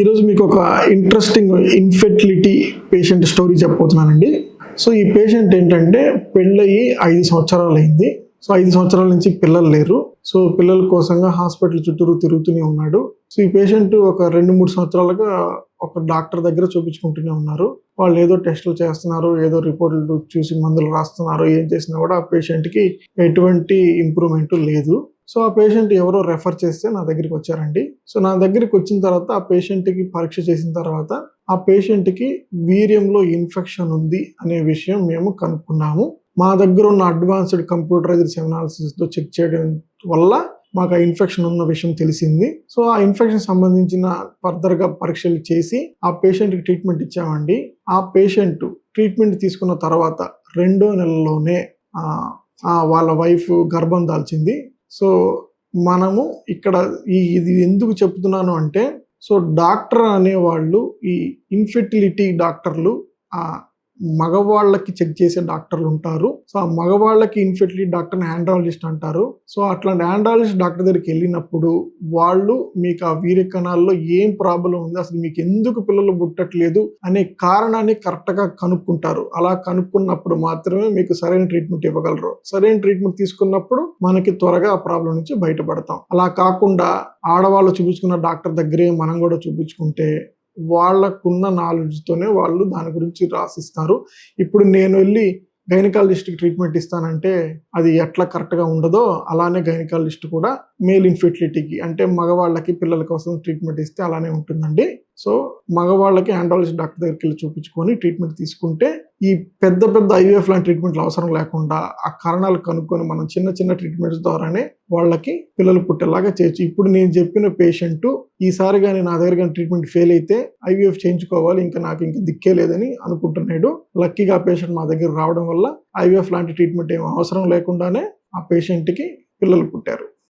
ఈరోజు మీకు ఒక ఇంట్రెస్టింగ్ ఇన్ఫెర్టిలిటీ పేషెంట్ స్టోరీ చెప్పబోతున్నానండి. సో ఈ పేషెంట్ ఏంటంటే పెళ్ళయి ఐదు సంవత్సరాలు అయింది సో ఐదు సంవత్సరాల నుంచి పిల్లలు లేరు. సో పిల్లల కోసంగా హాస్పిటల్ చుట్టూరు తిరుగుతూనే ఉన్నాడు. సో ఈ పేషెంట్ ఒక రెండు మూడు సంవత్సరాలుగా ఒక డాక్టర్ దగ్గర చూపించుకుంటూనే ఉన్నారు. వాళ్ళు ఏదో టెస్టులు చేస్తున్నారు ఏదో రిపోర్టులు చూసి మందులు రాస్తున్నారు ఏం చేసినా కూడా ఆ పేషెంట్కి ఎటువంటి ఇంప్రూవ్మెంట్ లేదు. సో ఆ పేషెంట్ ఎవరో రెఫర్ చేస్తే నా దగ్గరికి వచ్చారండి. సో నా దగ్గరికి వచ్చిన తర్వాత ఆ పేషెంట్కి పరీక్ష చేసిన తర్వాత ఆ పేషెంట్కి వీర్యంలో ఇన్ఫెక్షన్ ఉంది అనే విషయం మేము కనుక్కున్నాము. మా దగ్గర ఉన్న అడ్వాన్స్డ్ కంప్యూటరైజ్డ్ సెమినాలిసిస్తో చెక్ చేయడం వల్ల మాకు ఆ ఇన్ఫెక్షన్ ఉన్న విషయం తెలిసింది. సో ఆ ఇన్ఫెక్షన్ సంబంధించిన ఫర్దర్గా పరీక్షలు చేసి ఆ పేషెంట్కి ట్రీట్మెంట్ ఇచ్చామండి. ఆ పేషెంట్ ట్రీట్మెంట్ తీసుకున్న తర్వాత రెండో నెలలోనే వాళ్ళ వైఫ్ గర్భం దాల్చింది. సో మనము ఇక్కడ ఈ ఇది ఎందుకు చెప్తున్నాను అంటే సో డాక్టర్ అనేవాళ్ళు ఈ ఇన్ఫెర్టిలిటీ డాక్టర్లు మగవాళ్ళకి చెక్ చేసే డాక్టర్లు ఉంటారు. సో ఆ మగవాళ్ళకి ఇన్ఫెర్టిలిటీ డాక్టర్ని ఆండ్రాలజిస్ట్ అంటారు. సో అట్లాంటి ఆండ్రాలజిస్ట్ డాక్టర్ దగ్గరికి వెళ్ళినప్పుడు వాళ్ళు మీకు ఆ వీర్య కణాల్లో ఏం ప్రాబ్లం ఉంది అసలు మీకు ఎందుకు పిల్లలు పుట్టట్లేదు అనే కారణాన్ని కరెక్ట్గా కనుక్కుంటారు. అలా కనుక్కున్నప్పుడు మాత్రమే మీకు సరైన ట్రీట్మెంట్ ఇవ్వగలరు. సరైన ట్రీట్మెంట్ తీసుకున్నప్పుడు మనకి త్వరగా ఆ ప్రాబ్లం నుంచి బయటపడతాం. అలా కాకుండా ఆడవాళ్ళు చూపించుకున్న డాక్టర్ దగ్గరే మనం కూడా చూపించుకుంటే వాళ్ళకున్న నాలెడ్జ్తోనే వాళ్ళు దాని గురించి రాసిస్తారు. ఇప్పుడు నేను వెళ్ళి గైనకాలజిస్ట్కి ట్రీట్మెంట్ ఇస్తానంటే అది ఎట్లా కరెక్ట్గా ఉండదో అలానే గైనకాలజిస్ట్ కూడా మేల్ ఇన్ఫెర్టిలిటీకి అంటే మగవాళ్ళకి పిల్లల కోసం ట్రీట్మెంట్ ఇస్తే అలానే ఉంటుందండి. సో మగవాళ్ళకి ఆండ్రాలజిస్ట్ డాక్టర్ దగ్గరికి వెళ్ళి చూపించుకొని ట్రీట్మెంట్ తీసుకుంటే ఈ పెద్ద పెద్ద ఐవీఎఫ్ లాంటి ట్రీట్మెంట్లు అవసరం లేకుండా ఆ కారణాలు కనుక్కొని మనం చిన్న చిన్న ట్రీట్మెంట్స్ ద్వారానే వాళ్ళకి పిల్లలు పుట్టేలాగా చేయొచ్చు. ఇప్పుడు నేను చెప్పిన పేషెంట్ ఈసారి కానీ నా దగ్గర కానీ ట్రీట్మెంట్ ఫెయిల్ అయితే ఐవీఎఫ్ చేయించుకోవాలి. ఇంకా నాకు ఇంకా దిక్కే లేదని అనుకుంటున్నాడు. లక్కీగా ఆ పేషెంట్ మా దగ్గర రావడం వల్ల ఐవీఎఫ్ లాంటి ట్రీట్మెంట్ ఏం అవసరం లేకుండానే ఆ పేషెంట్కి పిల్లలు పుట్టారు.